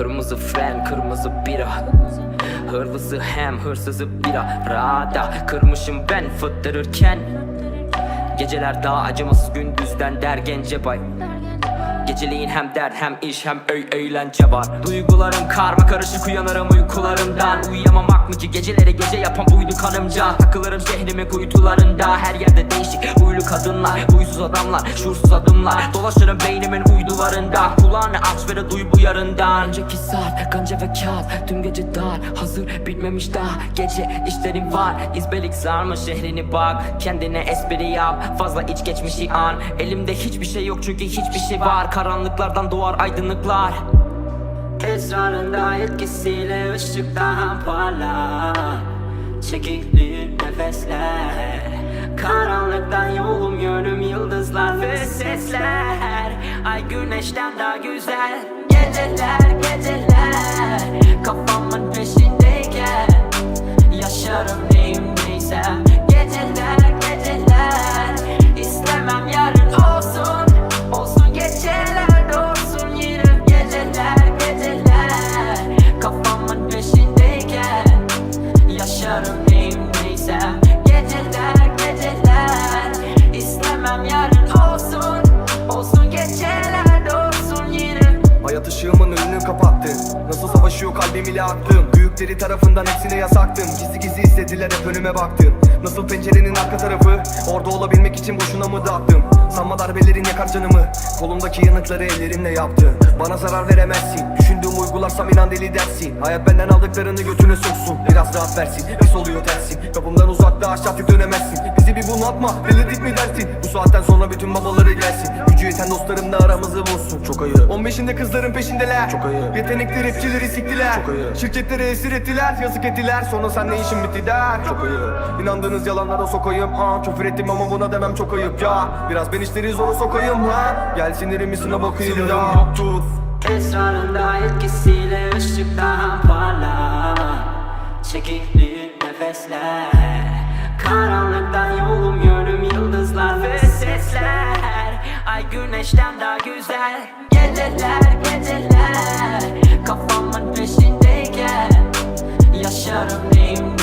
Kırmızı fren kırmızı bira. Hırlısı hem hırsızı bira. Rada kırmışım ben fıttırırken. Geceler daha acımasız gündüzden der Gencebay Geceliğin hem dert hem iş hem öy eğlence var. Duygularım karma karışık uyanırım uykularımdan. Uyuyamamak mı ki? Geceleri gece yapan buydu kanımca Takılırım şehrimin kuytularında. Her yerde değişik huylu kadınlar Huysuz adamlar, şuursuz adımlar. Dolaşırım beynimin uydularında. Kulağını aç ve de duy bu yarından. Önceki saat, ganca ve kağıt. Tüm gece dar, hazır bitmemiş daha. Gece işlerim var, izbelik sarma şehrini bak. Kendine espri yap, fazla iç geçmişi an. Elimde hiçbir şey yok çünkü hiçbir şey var Karanlıklardan doğar aydınlıklar. Esrarında etkisiyle ışık daha parlar Çekilir nefesler. Karanlıktan yolum yönüm yıldızlar ve sesler. Ay güneşten daha güzel. Geceler geceler. Kafamın İstemem yarın olsun. Olsun geceler doğsun yine. Hayat ışığımın önünü kapattın. Nasıl savaşıyor kalbim ile aklım Büyükleri tarafından hepsine yasaktım. Gizli gizli istediler hep önüme baktım Nasıl pencerenin arka tarafı? Orada olabilmek için boşuna mı dağıttım? Sanma darbelerin yakar canımı? Kolumdaki yanıkları ellerimle yaptım. Bana zarar veremezsin. Düşündüğüm uygularsam inan deli dersin. Hayat benden aldıklarını götüne soksun. Biraz rahat versin. Pes oluyor tersin Kapımdan uzakta aşağı dönemezsin. Bizi bir bunaltma Belirdik mi dersin? Bu saatten sonra bütün babaları gelsin. Gücü yeten dostlarım da aramızı bulsun Çok ayıp. 15'inde kızların peşindeler. Çok ayıp. Yetenekli rapçileri siktiler. Çok ayıp. Şirketleri esir ettiler. Yazık ettiler. Sonra sen ne işin bitti der. Çok ayıp. İnandığınız yalanlara sokayım. Ha Küfür ettim ama buna demem çok ayıp. Ya Biraz ben işleri zora sokayım ha. Gel sinirimizine bakayım ya. Yoktur Esrarında etkisiyle ışık daha parlar Çekilir nefesler Karanlıktan yolum yönüm yıldızlar ve sesler. Ay güneşten daha güzel Geceler geceler. Kafamın peşindeyken Yaşarım neyim